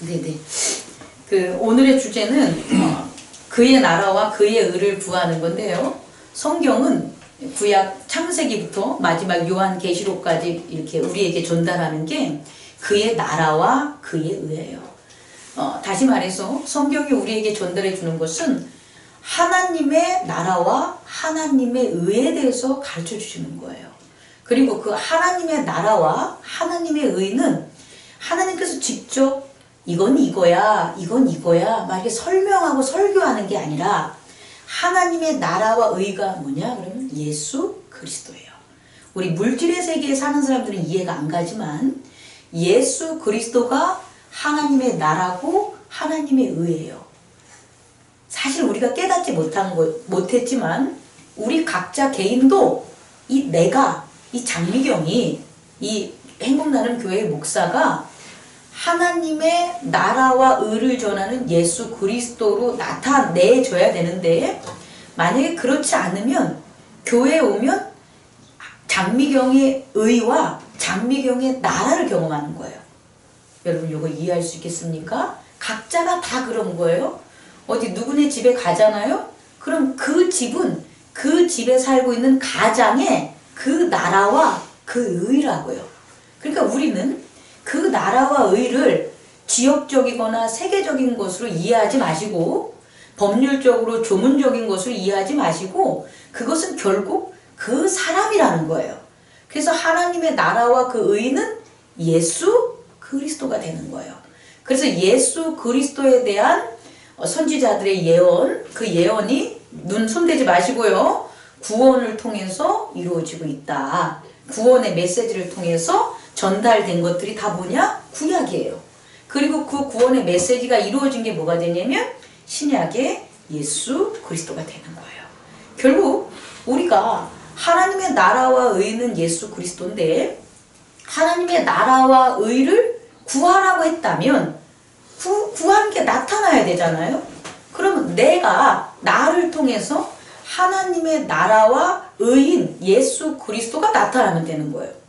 네네. 그 오늘의 주제는 어, 그의 나라와 그의 의를 구하는 건데요. 성경은 구약 창세기부터 마지막 요한 계시록까지 이렇게 우리에게 전달하는 게 그의 나라와 그의 의예요. 어, 다시 말해서 성경이 우리에게 전달해 주는 것은 하나님의 나라와 하나님의 의에 대해서 가르쳐 주시는 거예요. 그리고 그 하나님의 나라와 하나님의 의는 하나님께서 직접 이건 이거야, 이건 이거야, 막 이렇게 설명하고 설교하는 게 아니라 하나님의 나라와 의가 뭐냐? 그러면 예수 그리스도예요. 우리 물질의 세계에 사는 사람들은 이해가 안 가지만 예수 그리스도가 하나님의 나라고 하나님의 의예요. 사실 우리가 깨닫지 못한 것, 못했지만 우리 각자 개인도 이 내가 이 장미경이 이 행복나는 교회의 목사가 하나님의 나라와 의를 전하는 예수 그리스도로 나타내줘야 되는데 만약에 그렇지 않으면 교회에 오면 장미경의 의와 장미경의 나라를 경험하는 거예요. 여러분 이거 이해할 수 있겠습니까? 각자가 다 그런 거예요. 어디 누구네 집에 가잖아요. 그럼 그 집은 그 집에 살고 있는 가장의 그 나라와 그 의라고요. 그러니까 우리는 그 나라와 의를 지역적이거나 세계적인 것으로 이해하지 마시고 법률적으로 조문적인 것으로 이해하지 마시고 그것은 결국 그 사람이라는 거예요. 그래서 하나님의 나라와 그 의는 예수 그리스도가 되는 거예요. 그래서 예수 그리스도에 대한 선지자들의 예언, 그 예언이 눈 손대지 마시고요. 구원을 통해서 이루어지고 있다. 구원의 메시지를 통해서 전달된 것들이 다 뭐냐? 구약이에요. 그리고 그 구원의 메시지가 이루어진 게 뭐가 되냐면 신약의 예수 그리스도가 되는 거예요. 결국 우리가 하나님의 나라와 의는 예수 그리스도인데 하나님의 나라와 의를 구하라고 했다면 구, 구하는 게 나타나야 되잖아요. 그러면 내가 나를 통해서 하나님의 나라와 의인 예수 그리스도가 나타나면 되는 거예요.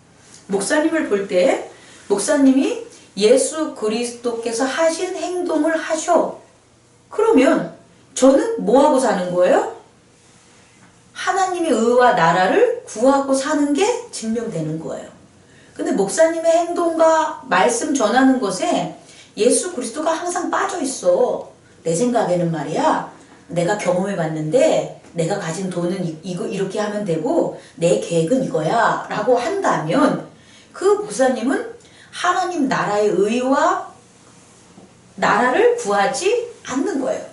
목사님을 볼 때 목사님이 예수 그리스도께서 하신 행동을 하셔. 그러면 저는 뭐 하고 사는 거예요? 하나님의 의와 나라를 구하고 사는 게 증명되는 거예요. 근데 목사님의 행동과 말씀 전하는 것에 예수 그리스도가 항상 빠져 있어. 내 생각에는 말이야. 내가 경험해 봤는데 내가 가진 돈은 이, 이거 이렇게 하면 되고 내 계획은 이거야 라고 한다면 그 목사님은 하나님 나라의 의와 나라를 구하지 않는 거예요.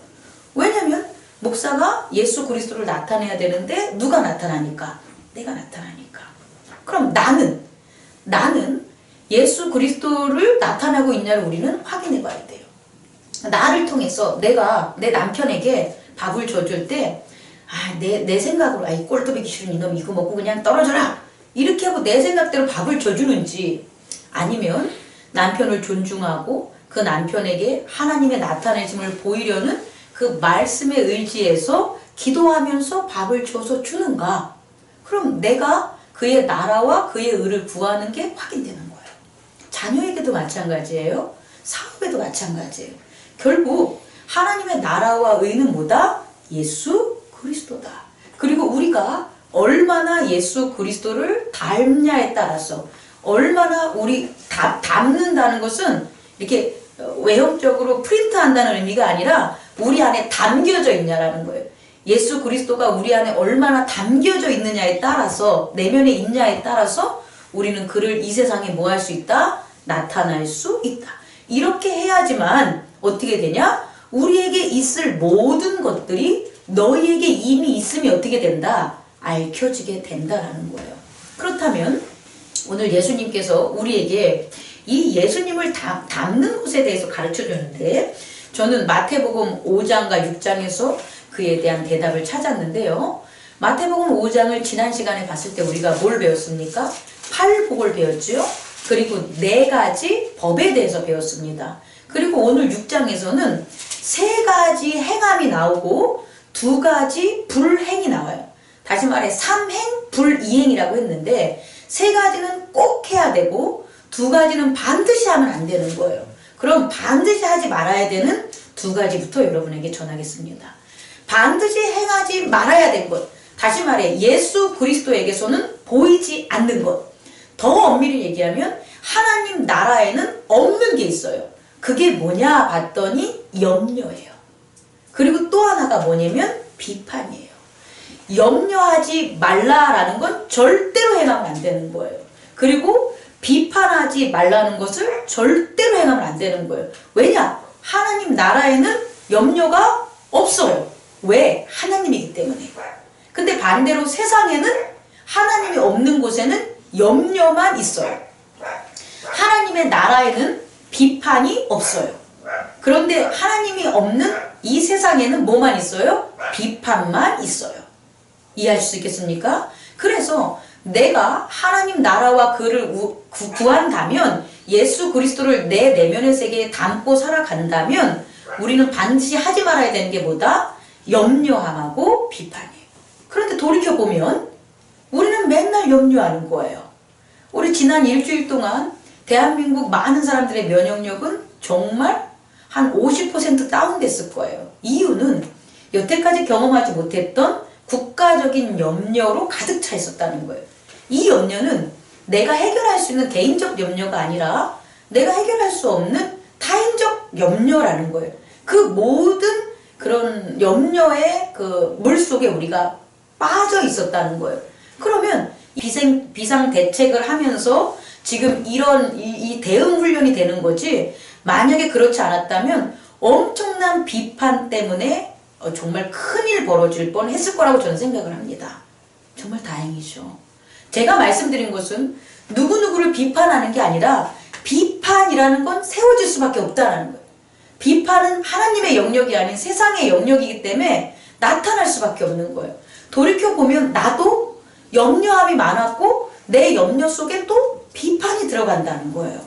왜냐면 목사가 예수 그리스도를 나타내야 되는데 누가 나타나니까? 내가 나타나니까. 그럼 나는 나는 예수 그리스도를 나타내고 있냐를 우리는 확인해 봐야 돼요. 나를 통해서 내가 내 남편에게 밥을 줘줄 때, 아, 내, 내 생각으로, 아이, 꼴뚜비기 싫은 이놈 이거 먹고 그냥 떨어져라! 이렇게 하고 내 생각대로 밥을 줘주는지, 아니면 남편을 존중하고 그 남편에게 하나님의 나타내심을 보이려는 그 말씀에 의지해서 기도하면서 밥을 줘서 주는가? 그럼 내가 그의 나라와 그의 의를 구하는 게 확인되는 거예요. 자녀에게도 마찬가지예요. 사업에도 마찬가지예요. 결국 하나님의 나라와 의는 뭐다? 예수 그리스도다. 그리고 우리가 얼마나 예수 그리스도를 닮냐에 따라서 얼마나 우리 닮, 닮는다는 것은 이렇게 외형적으로 프린트한다는 의미가 아니라 우리 안에 담겨져 있냐라는 거예요. 예수 그리스도가 우리 안에 얼마나 담겨져 있느냐에 따라서 내면에 있냐에 따라서 우리는 그를 이 세상에 뭐 할 수 있다? 나타날 수 있다. 이렇게 해야지만 어떻게 되냐? 우리에게 있을 모든 것들이 너희에게 이미 있음이 어떻게 된다? 알켜지게 된다라는 거예요. 그렇다면 오늘 예수님께서 우리에게 이 예수님을 담, 담는 것에 대해서 가르쳐 주는데 저는 마태복음 5장과 6장에서 그에 대한 대답을 찾았는데요. 마태복음 5장을 지난 시간에 봤을 때 우리가 뭘 배웠습니까? 팔복을 배웠죠. 그리고 네 가지 법에 대해서 배웠습니다. 그리고 오늘 6장에서는 세 가지 행함이 나오고 두 가지 불행이 나와요. 다시 말해 삼행 불이행이라고 했는데 세 가지는 꼭 해야 되고 두 가지는 반드시 하면 안 되는 거예요. 그럼 반드시 하지 말아야 되는 두 가지부터 여러분에게 전하겠습니다. 반드시 행하지 말아야 될 것. 다시 말해 예수 그리스도에게서는 보이지 않는 것. 더 엄밀히 얘기하면 하나님 나라에는 없는 게 있어요. 그게 뭐냐 봤더니 염려예요. 그리고 또 하나가 뭐냐면 비판이에요. 염려하지 말라라는 건 절대로 행하면 안 되는 거예요. 그리고 비판하지 말라는 것을 절대로 행하면 안 되는 거예요. 왜냐? 하나님 나라에는 염려가 없어요. 왜? 하나님이기 때문에. 근데 반대로 세상에는 하나님이 없는 곳에는 염려만 있어요. 하나님의 나라에는 비판이 없어요. 그런데 하나님이 없는 이 세상에는 뭐만 있어요? 비판만 있어요. 이해할 수 있겠습니까? 그래서 내가 하나님 나라와 그를 우, 구, 구한다면 예수 그리스도를 내 내면의 세계에 담고 살아간다면 우리는 반드시 하지 말아야 되는 게 뭐다? 염려함하고 비판이에요. 그런데 돌이켜보면 우리는 맨날 염려하는 거예요. 우리 지난 일주일 동안 대한민국 많은 사람들의 면역력은 정말 한 50% 다운됐을 거예요. 이유는 여태까지 경험하지 못했던 국가적인 염려로 가득 차 있었다는 거예요. 이 염려는 내가 해결할 수 있는 개인적 염려가 아니라 내가 해결할 수 없는 타인적 염려라는 거예요. 그 모든 그런 염려의 그 물 속에 우리가 빠져 있었다는 거예요. 그러면 비상, 비상 대책을 하면서 지금 이런 이, 이 대응 훈련이 되는 거지 만약에 그렇지 않았다면 엄청난 비판 때문에 어, 정말 큰일 벌어질 뻔 했을 거라고 저는 생각을 합니다. 정말 다행이죠. 제가 말씀드린 것은 누구누구를 비판하는 게 아니라 비판이라는 건 세워질 수밖에 없다는 거예요. 비판은 하나님의 영역이 아닌 세상의 영역이기 때문에 나타날 수밖에 없는 거예요. 돌이켜보면 나도 염려함이 많았고 내 염려 속에 또 비판이 들어간다는 거예요.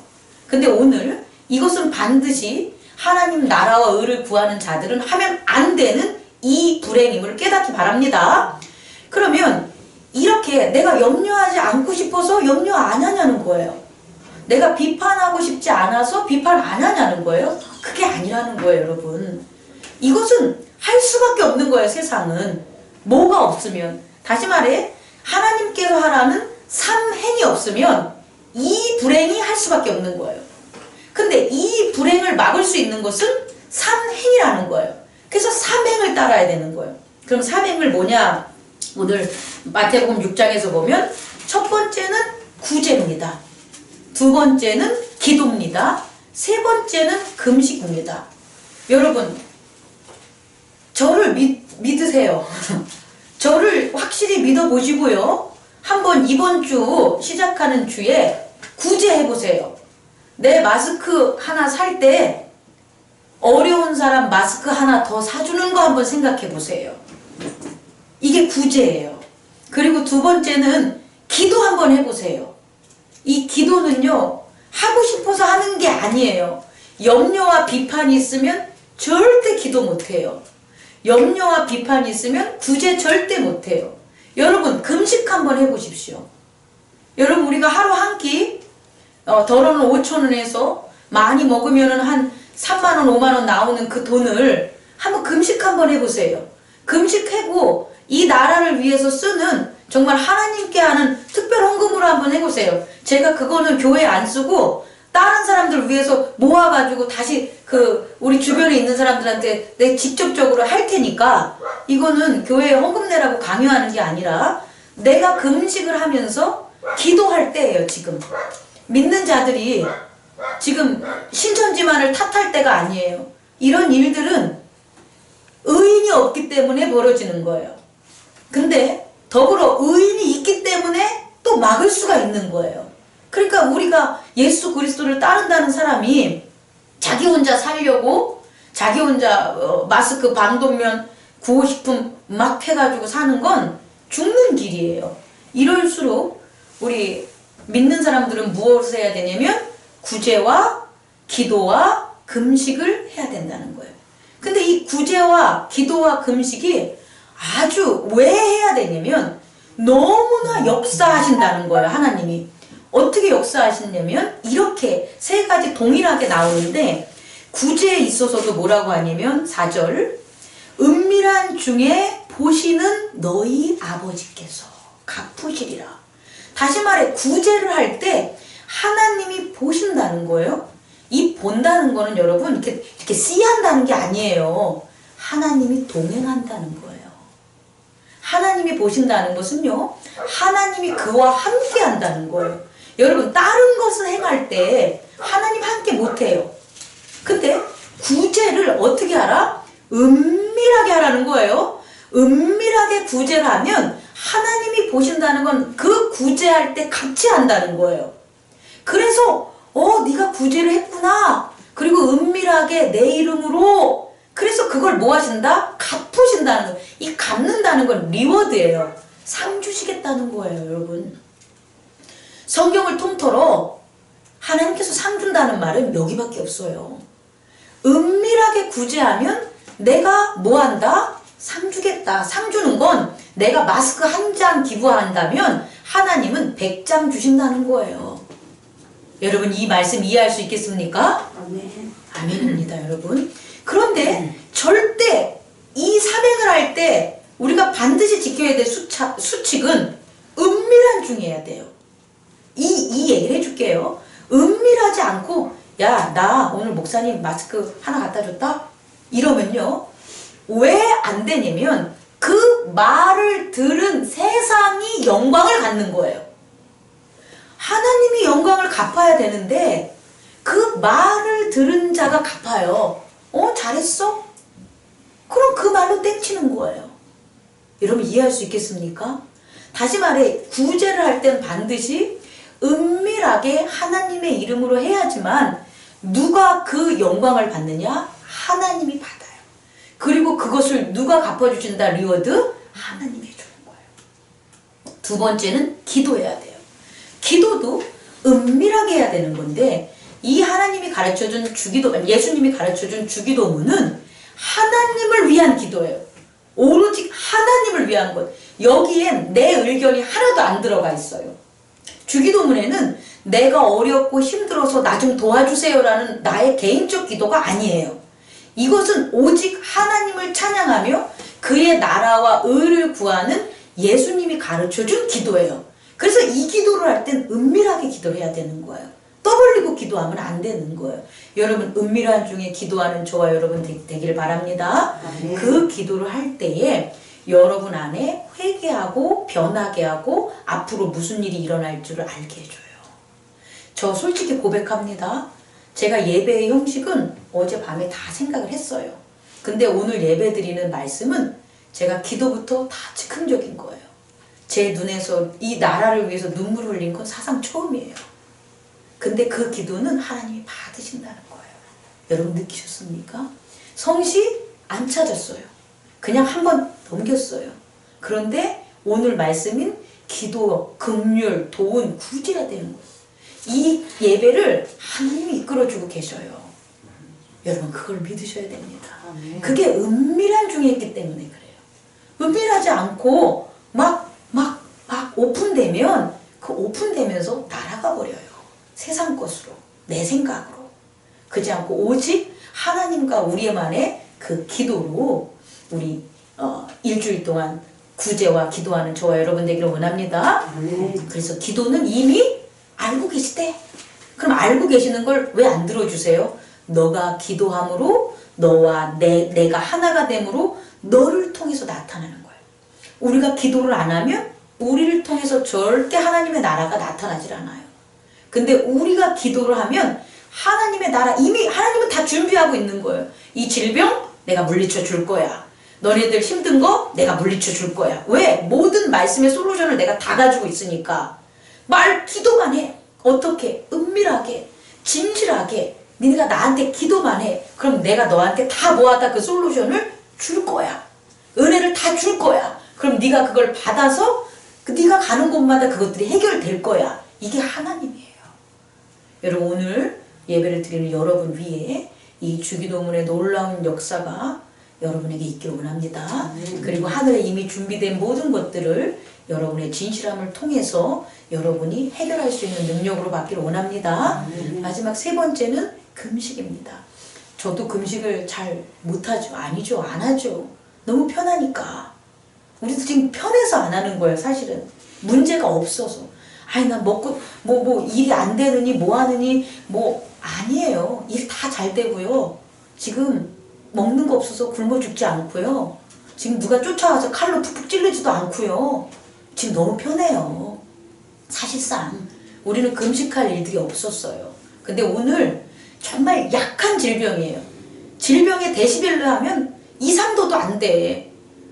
근데 오늘 이것은 반드시 하나님 나라와 의를 구하는 자들은 하면 안 되는 이 불행임을 깨닫기 바랍니다. 그러면 이렇게 내가 염려하지 않고 싶어서 염려 안 하냐는 거예요. 내가 비판하고 싶지 않아서 비판 안 하냐는 거예요. 그게 아니라는 거예요, 여러분. 이것은 할 수밖에 없는 거예요, 세상은. 뭐가 없으면. 다시 말해, 하나님께서 하라는 삼행이 없으면 이 불행이 할 수밖에 없는 거예요. 근데 이 불행을 막을 수 있는 것은 삼행이라는 거예요. 그래서 삼행을 따라야 되는 거예요. 그럼 삼행을 뭐냐? 오늘 마태복음 6장에서 보면 첫 번째는 구제입니다. 두 번째는 기도입니다. 세 번째는 금식입니다. 여러분, 저를 믿, 믿으세요. 저를 확실히 믿어보시고요. 한번 이번 주 시작하는 주에 구제해보세요. 내 마스크 하나 살 때 어려운 사람 마스크 하나 더 사주는 거 한번 생각해 보세요. 이게 구제예요. 그리고 두 번째는 기도 한번 해보세요. 이 기도는요, 하고 싶어서 하는 게 아니에요. 염려와 비판이 있으면 절대 기도 못해요. 염려와 비판이 있으면 구제 절대 못해요. 여러분, 금식 한번 해보십시오. 여러분, 우리가 하루 한 끼, 어, 덜어는 5천원에서 많이 먹으면 한 3만원, 5만원 나오는 그 돈을 한번 금식 한번 해보세요. 금식하고 이 나라를 위해서 쓰는 정말 하나님께 하는 특별 헌금으로 한번 해보세요. 제가 그거는 교회에 안 쓰고 다른 사람들 위해서 모아가지고 다시 그 우리 주변에 있는 사람들한테 내 직접적으로 할 테니까 이거는 교회에 헌금 내라고 강요하는 게 아니라 내가 금식을 하면서 기도할 때예요 지금 믿는 자들이 지금 신천지만을 탓할 때가 아니에요 이런 일들은 의인이 없기 때문에 벌어지는 거예요 근데 더불어 의인이 있기 때문에 또 막을 수가 있는 거예요. 그러니까 우리가 예수 그리스도를 따른다는 사람이 자기 혼자 살려고 자기 혼자 어, 마스크 방독면 구호식품 막 해가지고 사는 건 죽는 길이에요. 이럴수록 우리 믿는 사람들은 무엇을 해야 되냐면 구제와 기도와 금식을 해야 된다는 거예요. 근데 이 구제와 기도와 금식이 아주 왜 해야 되냐면 너무나 역사하신다는 거예요 하나님이 어떻게 역사하시냐면 이렇게 세 가지 동일하게 나오는데 구제에 있어서도 뭐라고 하냐면 4절 은밀한 중에 보시는 너희 아버지께서 갚으시리라. 다시 말해 구제를 할 때 하나님이 보신다는 거예요. 이 본다는 거는 여러분 이렇게 이렇게 씨한다는 게 아니에요. 하나님이 동행한다는 거예요. 하나님이 보신다는 것은요. 하나님이 그와 함께 한다는 거예요. 여러분 다른 것을 행할 때 하나님 함께 못 해요. 근데 구제를 어떻게 하라? 은밀하게 하라는 거예요. 은밀하게 구제를 하면 하나님이 보신다는 건 그 구제할 때 같이 한다는 거예요. 그래서 어 네가 구제를 했구나. 그리고 은밀하게 내 이름으로 그래서 그걸 뭐 하신다? 갚으신다는 거. 이 갚는다는 건 리워드예요. 상 주시겠다는 거예요, 여러분. 성경을 통틀어 하나님께서 상 준다는 말은 여기밖에 없어요. 은밀하게 구제하면 내가 뭐 한다? 상 주겠다. 상 주는 건 내가 마스크 한 장 기부한다면 하나님은 100장 주신다는 거예요. 여러분 이 말씀 이해할 수 있겠습니까? 아멘. 아멘입니다, 여러분. 그런데 절대 이 사명을 할 때 우리가 반드시 지켜야 될 수차, 수칙은 은밀한 중해야 돼요. 이, 이 얘기를 해줄게요. 은밀하지 않고, 야, 나 오늘 목사님 마스크 하나 갖다 줬다? 이러면요. 왜 안 되냐면, 그 말을 들은 세상이 영광을 갖는 거예요. 하나님이 영광을 갚아야 되는데, 그 말을 들은 자가 갚아요. 어, 잘했어? 그럼 그 말로 땡치는 거예요. 여러분 이해할 수 있겠습니까? 다시 말해, 구제를 할 때는 반드시 은밀하게 하나님의 이름으로 해야지만 누가 그 영광을 받느냐? 하나님이 받아요. 그리고 그것을 누가 갚아주신다 리워드? 하나님이 해주는 거예요. 두 번째는 기도해야 돼요. 기도도 은밀하게 해야 되는 건데 이 하나님이 가르쳐준 주기도 예수님이 가르쳐준 주기도문은 하나님을 위한 기도예요. 오로지 하나님을 위한 것. 여기엔 내 의견이 하나도 안 들어가 있어요. 주기도문에는 내가 어렵고 힘들어서 나 좀 도와주세요라는 나의 개인적 기도가 아니에요. 이것은 오직 하나님을 찬양하며 그의 나라와 의를 구하는 예수님이 가르쳐준 기도예요. 그래서 이 기도를 할 땐 은밀하게 기도를 해야 되는 거예요. 떠벌리고 기도하면 안 되는 거예요. 여러분 은밀한 중에 기도하는 저와 여러분 되, 되기를 바랍니다. 아멘. 그 기도를 할 때에 여러분 안에 회개하고 변하게 하고 앞으로 무슨 일이 일어날 줄을 알게 해줘요. 저 솔직히 고백합니다. 제가 예배의 형식은 어젯밤에 다 생각을 했어요. 근데 오늘 예배 드리는 말씀은 제가 기도부터 다 즉흥적인 거예요. 제 눈에서 이 나라를 위해서 눈물 흘린 건 사상 처음이에요. 근데 그 기도는 하나님이 받으신다는 거예요. 여러분 느끼셨습니까? 성시 안 찾았어요. 그냥 한 번 넘겼어요. 그런데 오늘 말씀인 기도, 긍휼, 도운, 구제가 되는 거예요. 이 예배를 하나님이 이끌어주고 계셔요. 여러분 그걸 믿으셔야 됩니다. 아멘. 그게 은밀한 중에 있기 때문에 그래요. 은밀하지 않고 막, 막, 막 오픈되면 그 오픈되면서 날아가 버려요. 세상 것으로, 내 생각으로. 그지 않고 오직 하나님과 우리만의 그 기도로 우리 어, 일주일 동안 구제와 기도하는 저와 여러분 되기를 원합니다. 아멘. 그래서 기도는 이미 알고 계시대. 그럼 알고 계시는 걸 왜 안 들어주세요? 너가 기도함으로 너와 내, 내가 하나가 됨으로 너를 통해서 나타나는 거예요. 우리가 기도를 안 하면 우리를 통해서 절대 하나님의 나라가 나타나질 않아요. 근데 우리가 기도를 하면 하나님의 나라 이미 하나님은 다 준비하고 있는 거예요. 이 질병 내가 물리쳐 줄 거야. 너네들 힘든 거 내가 물리쳐 줄 거야. 왜? 모든 말씀의 솔루션을 내가 다 가지고 있으니까. 말 기도만 해. 어떻게? 은밀하게, 진실하게. 니네가 나한테 기도만 해. 그럼 내가 너한테 다 모아다 그 솔루션을 줄 거야. 은혜를 다 줄 거야. 그럼 네가 그걸 받아서 그 네가 가는 곳마다 그것들이 해결될 거야. 이게 하나님이에요. 여러분 오늘 예배를 드리는 여러분 위에 이 주기도문의 놀라운 역사가 여러분에게 있기를 원합니다. 그리고 하늘에 이미 준비된 모든 것들을 여러분의 진실함을 통해서 여러분이 해결할 수 있는 능력으로 받기를 원합니다. 마지막 세 번째는 금식입니다. 저도 금식을 잘 못하죠. 아니죠. 안 하죠. 너무 편하니까. 우리도 지금 편해서 안 하는 거예요, 사실은. 문제가 없어서. 아니, 나 먹고, 뭐, 뭐, 일이 안 되느니, 뭐 하느니, 뭐, 아니에요. 일 다 잘 되고요. 지금 먹는 거 없어서 굶어 죽지 않고요. 지금 누가 쫓아와서 칼로 푹푹 찔르지도 않고요. 지금 너무 편해요. 사실상 우리는 금식할 일들이 없었어요. 근데 오늘 정말 약한 질병이에요. 질병의 데시벨을 하면 2, 3도도 안 돼.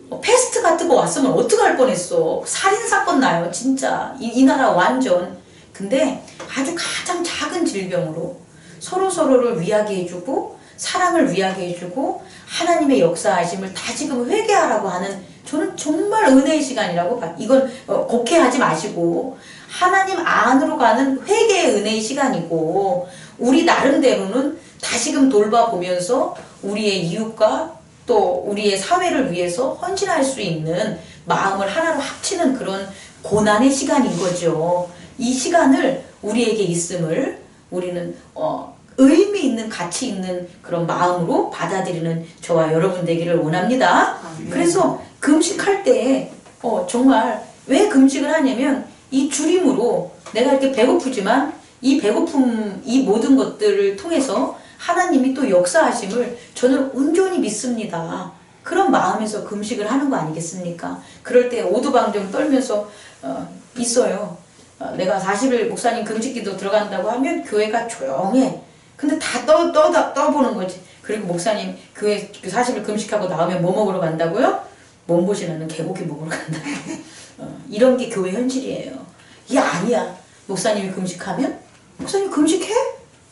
어, 패스트 같은 거 왔으면 어떡할 뻔했어. 살인사건 나요, 진짜. 이, 이 나라 완전. 근데 아주 가장 작은 질병으로 서로서로를 위하게 해주고 사랑을 위하게 해주고 하나님의 역사하심을 다 지금 회개하라고 하는 저는 정말 은혜의 시간이라고 봐. 이건 어, 곡해하지 마시고 하나님 안으로 가는 회개의 은혜의 시간이고 우리 나름대로는 다시금 돌봐보면서 우리의 이웃과 또 우리의 사회를 위해서 헌신할 수 있는 마음을 하나로 합치는 그런 고난의 시간인 거죠. 이 시간을 우리에게 있음을 우리는 어, 의미 있는 가치 있는 그런 마음으로 받아들이는 저와 여러분 되기를 원합니다. 그래서 금식할 때 어, 정말 왜 금식을 하냐면 이 줄임으로 내가 이렇게 배고프지만 이 배고픔 이 모든 것들을 통해서 하나님이 또 역사하심을 저는 온전히 믿습니다. 그런 마음에서 금식을 하는 거 아니겠습니까? 그럴 때 오두방정 떨면서 어, 있어요. 어, 내가 40일 목사님 금식기도 들어간다고 하면 교회가 조용해. 근데 다 떠, 떠, 떠, 떠보는 거지. 그리고 목사님 교회 40일 금식하고 나오면 뭐 먹으러 간다고요? 몸보신하는 개고기 먹으러 간다. 어, 이런 게 교회 현실이에요. 이게 아니야. 목사님이 금식하면? 목사님 금식해?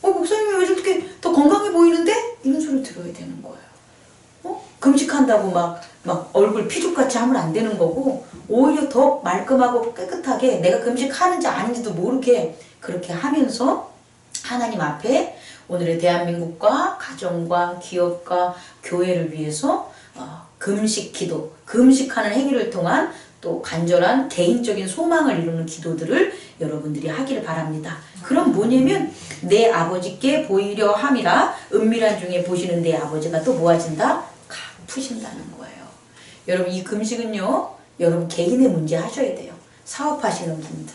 어, 목사님이 왜 저렇게 더 건강해 보이는데? 이런 소리 들어야 되는 거예요. 어? 금식한다고 막, 막 얼굴 피죽같이 하면 안 되는 거고, 오히려 더 말끔하고 깨끗하게 내가 금식하는지 아닌지도 모르게 그렇게 하면서 하나님 앞에 오늘의 대한민국과 가정과 기업과 교회를 위해서 어, 금식 기도, 금식하는 행위를 통한 또 간절한 개인적인 소망을 이루는 기도들을 여러분들이 하기를 바랍니다. 그럼 뭐냐면 내 아버지께 보이려 함이라 은밀한 중에 보시는 내 아버지가 또 모아진다? 갚으신다는 거예요. 여러분 이 금식은요. 여러분 개인의 문제 하셔야 돼요. 사업하시는 분들.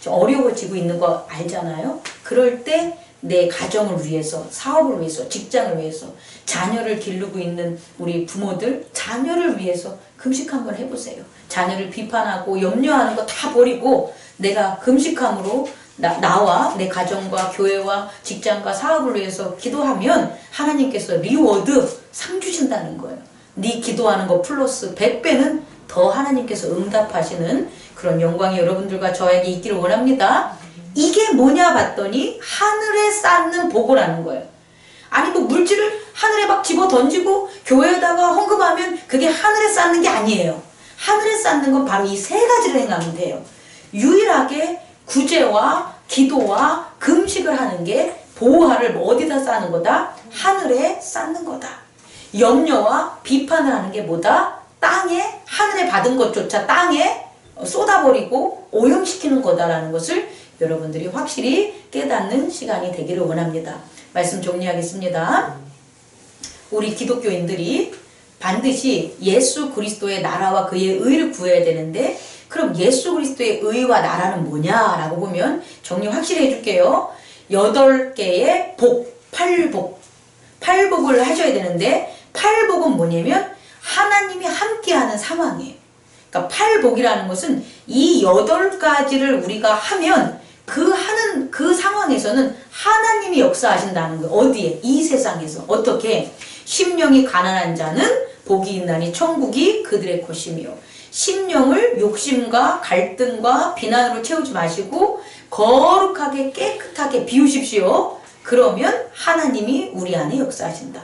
좀 어려워지고 있는 거 알잖아요. 그럴 때 내 가정을 위해서, 사업을 위해서, 직장을 위해서, 자녀를 기르고 있는 우리 부모들, 자녀를 위해서 금식 한번 해보세요. 자녀를 비판하고 염려하는 거 다 버리고 내가 금식함으로 나, 나와 내 가정과 교회와 직장과 사업을 위해서 기도하면 하나님께서 리워드 상 주신다는 거예요. 네 기도하는 거 플러스 100배는 더 하나님께서 응답하시는 그런 영광이 여러분들과 저에게 있기를 원합니다. 이게 뭐냐 봤더니 하늘에 쌓는 복이라는 거예요. 아니 뭐 물질을 하늘에 막 집어 던지고 교회에다가 헌금하면 그게 하늘에 쌓는 게 아니에요. 하늘에 쌓는 건 바로 이 세 가지를 행하면 돼요. 유일하게 구제와 기도와 금식을 하는 게 보호하를 어디다 쌓는 거다? 하늘에 쌓는 거다. 염려와 비판을 하는 게 뭐다? 땅에 하늘에 받은 것조차 땅에 쏟아버리고 오염시키는 거다라는 것을 여러분들이 확실히 깨닫는 시간이 되기를 원합니다. 말씀 정리하겠습니다. 우리 기독교인들이 반드시 예수 그리스도의 나라와 그의 의를 구해야 되는데 그럼 예수 그리스도의 의와 나라는 뭐냐라고 보면 정리 확실히 해줄게요. 여덟 개의 복, 팔복, 팔복을 하셔야 되는데 팔복은 뭐냐면 하나님이 함께하는 상황이에요. 그러니까 팔복이라는 것은 이 여덟 가지를 우리가 하면 그 하는 그 상황에서는 하나님이 역사하신다는 거예요. 어디에? 이 세상에서. 어떻게? 심령이 가난한 자는 복이 있나니 천국이 그들의 것이며 심령을 욕심과 갈등과 비난으로 채우지 마시고 거룩하게 깨끗하게 비우십시오. 그러면 하나님이 우리 안에 역사하신다.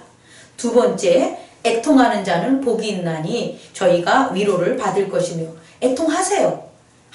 두 번째, 애통하는 자는 복이 있나니 저희가 위로를 받을 것이며 애통하세요.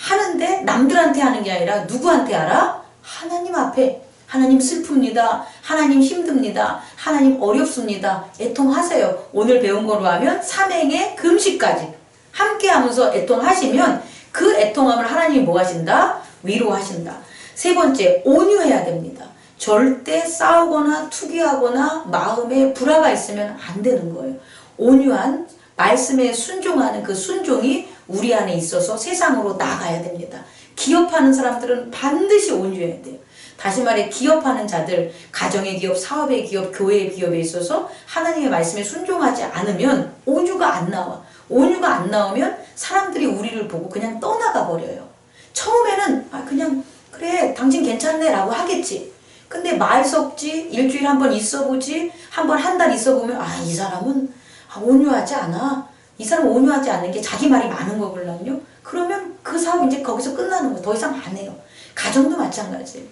하는데 남들한테 하는 게 아니라 누구한테 하라? 하나님 앞에 하나님 슬픕니다. 하나님 힘듭니다. 하나님 어렵습니다. 애통하세요. 오늘 배운 거로 하면 삼행의 금식까지 함께 하면서 애통하시면 그 애통함을 하나님이 뭐 하신다? 위로하신다. 세 번째, 온유해야 됩니다. 절대 싸우거나 투기하거나 마음에 불화가 있으면 안 되는 거예요. 온유한 말씀에 순종하는 그 순종이 우리 안에 있어서 세상으로 나가야 됩니다. 기업하는 사람들은 반드시 온유해야 돼요. 다시 말해 기업하는 자들, 가정의 기업, 사업의 기업, 교회의 기업에 있어서 하나님의 말씀에 순종하지 않으면 온유가 안 나와. 온유가 안 나오면 사람들이 우리를 보고 그냥 떠나가 버려요. 처음에는 아 그냥 그래 당신 괜찮네 라고 하겠지. 근데 말 섞지 일주일에 한 번 있어보지 한 번 한 달 있어보면 아 이 사람은 아, 온유하지 않아. 이 사람 은 온유하지 않는 게 자기 말이 많은 거거든요. 그러면 그 사업 이제 거기서 끝나는 거 더 이상 안 해요. 가정도 마찬가지예요.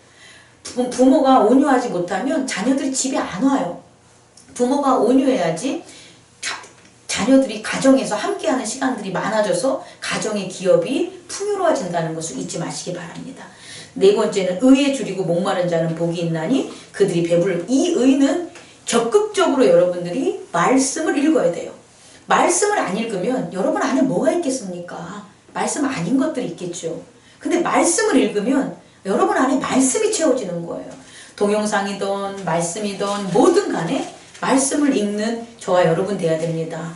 부- 부모가 온유하지 못하면 자녀들이 집에 안 와요. 부모가 온유해야지 자, 자녀들이 가정에서 함께하는 시간들이 많아져서 가정의 기업이 풍요로워진다는 것을 잊지 마시기 바랍니다. 네 번째는 의에 줄이고 목마른 자는 복이 있나니 그들이 배부를 이 의는 적극적으로 여러분들이 말씀을 읽어야 돼요. 말씀을 안 읽으면 여러분 안에 뭐가 있겠습니까? 말씀 아닌 것들이 있겠죠. 근데 말씀을 읽으면 여러분 안에 말씀이 채워지는 거예요. 동영상이든 말씀이든 뭐든 간에 말씀을 읽는 저와 여러분 돼야 됩니다.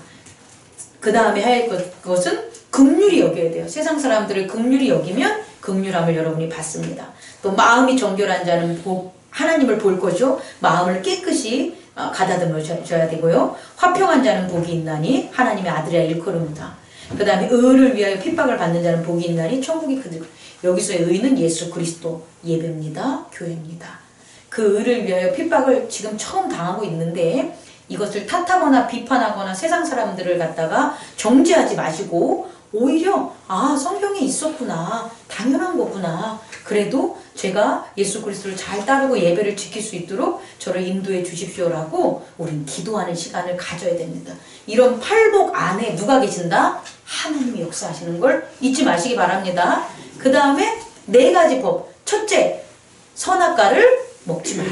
그 다음에 할 것- 것은 극률이 여겨야 돼요. 세상 사람들을 극률이 여기면 극률함을 여러분이 받습니다. 또 마음이 정결한 자는 복, 하나님을 볼 거죠. 마음을 깨끗이 어, 가다듬어 줘야 되고요. 화평한 자는 복이 있나니 하나님의 아들이라 일컬음이다. 그 다음에 의를 위하여 핍박을 받는 자는 복이 있나니 천국이 그들. 여기서의 의는 예수 그리스도 예배입니다. 교회입니다. 그 의를 위하여 핍박을 지금 처음 당하고 있는데 이것을 탓하거나 비판하거나 세상 사람들을 갖다가 정죄하지 마시고 오히려 아 성경에 있었구나 당연한 거구나 그래도 제가 예수 그리스도를 잘 따르고 예배를 지킬 수 있도록 저를 인도해 주십시오라고 우린 기도하는 시간을 가져야 됩니다. 이런 팔복 안에 누가 계신다? 하나님이 역사하시는 걸 잊지 마시기 바랍니다. 그 다음에 네 가지 법. 첫째, 선악과를 먹지 마라.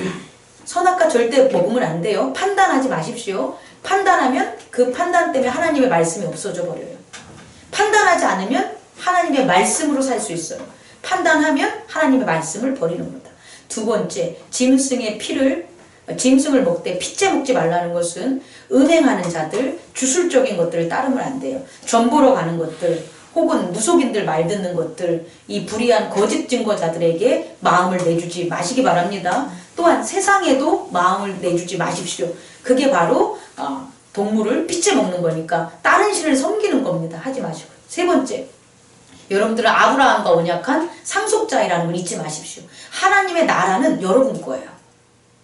선악과 절대 먹으면 안 돼요. 판단하지 마십시오. 판단하면 그 판단 때문에 하나님의 말씀이 없어져 버려요. 판단하지 않으면 하나님의 말씀으로 살 수 있어요. 판단하면 하나님의 말씀을 버리는 겁니다. 두 번째, 짐승의 피를 짐승을 먹되 피째 먹지 말라는 것은 은행하는 자들, 주술적인 것들을 따르면 안 돼요. 전보러 가는 것들, 혹은 무속인들 말 듣는 것들, 이 불의한 거짓 증거자들에게 마음을 내주지 마시기 바랍니다. 또한 세상에도 마음을 내주지 마십시오. 그게 바로 어, 동물을 피째 먹는 거니까 다른 신을 섬기는 겁니다. 하지 마시고. 세 번째, 여러분들은 아브라함과 언약한 상속자이라는 걸 잊지 마십시오. 하나님의 나라는 여러분 거예요.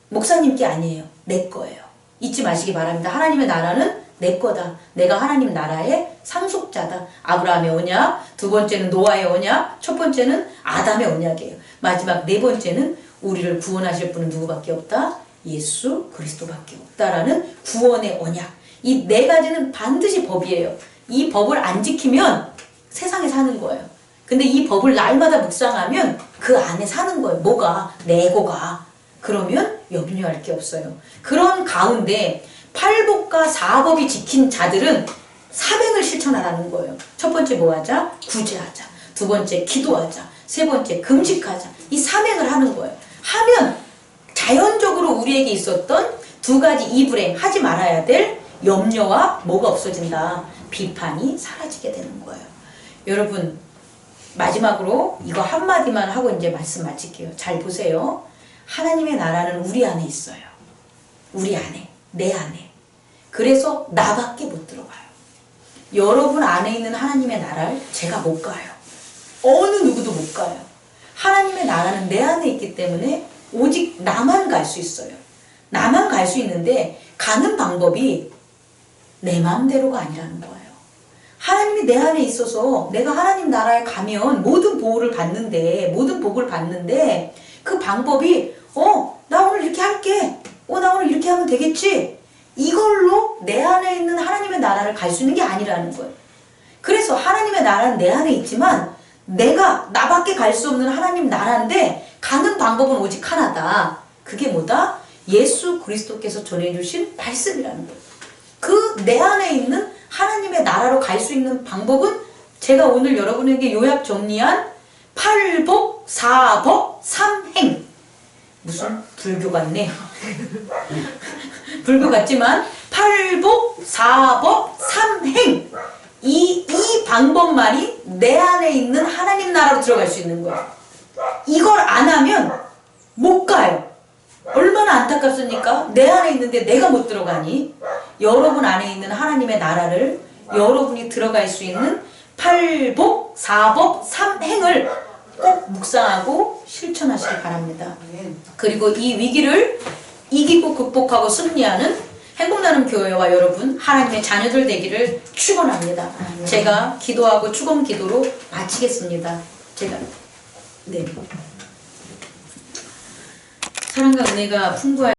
목사님께 아니에요. 내 거예요. 잊지 마시기 바랍니다. 하나님의 나라는 내 거다. 내가 하나님 나라의 상속자다. 아브라함의 언약, 두 번째는 노아의 언약, 첫 번째는 아담의 언약이에요. 마지막 네 번째는 우리를 구원하실 분은 누구밖에 없다? 예수 그리스도밖에 없다라는 구원의 언약. 이 네 가지는 반드시 법이에요. 이 법을 안 지키면 세상에 사는 거예요. 근데 이 법을 날마다 묵상하면 그 안에 사는 거예요. 뭐가? 내고가. 그러면 염려할 게 없어요. 그런 가운데 팔복과 사법이 지킨 자들은 사명을 실천하라는 거예요. 첫 번째 뭐 하자? 구제하자. 두 번째 기도하자. 세 번째 금식하자. 이 사명을 하는 거예요. 하면 자연적으로 우리에게 있었던 두 가지 이불행 하지 말아야 될 염려와 뭐가 없어진다. 비판이 사라지게 되는 거예요. 여러분 마지막으로 이거 한마디만 하고 이제 말씀 마칠게요. 잘 보세요. 하나님의 나라는 우리 안에 있어요. 우리 안에, 내 안에. 그래서 나밖에 못 들어가요. 여러분 안에 있는 하나님의 나라를 제가 못 가요. 어느 누구도 못 가요. 하나님의 나라는 내 안에 있기 때문에 오직 나만 갈 수 있어요. 나만 갈 수 있는데 가는 방법이 내 마음대로가 아니라는 거예요. 하나님이 내 안에 있어서 내가 하나님 나라에 가면 모든 보호를 받는데 모든 복을 받는데 그 방법이 어 나 오늘 이렇게 할게 어 나 오늘 이렇게 하면 되겠지 이걸로 내 안에 있는 하나님의 나라를 갈 수 있는 게 아니라는 거예요. 그래서 하나님의 나라는 내 안에 있지만 내가 나밖에 갈 수 없는 하나님 나라인데 가는 방법은 오직 하나다. 그게 뭐다? 예수 그리스도께서 전해주신 말씀이라는 거예요. 그 내 안에 있는 하나님의 나라로 갈 수 있는 방법은 제가 오늘 여러분에게 요약 정리한 팔복 사법, 삼행. 무슨 불교 같네. 불교 같지만 팔복, 사법, 삼행. 이, 이 방법만이 내 안에 있는 하나님 나라로 들어갈 수 있는 거야. 이걸 안 하면 못 가요. 얼마나 안타깝습니까? 내 안에 있는데 내가 못 들어가니? 여러분 안에 있는 하나님의 나라를 여러분이 들어갈 수 있는 팔복, 사법, 삼행을 꼭 묵상하고 실천하시기 바랍니다. 그리고 이 위기를 이기고 극복하고 승리하는 행복나눔 교회와 여러분 하나님의 자녀들 되기를 축원합니다. 제가 기도하고 축원 기도로 마치겠습니다. 제가 네 사랑과 은혜가 풍부할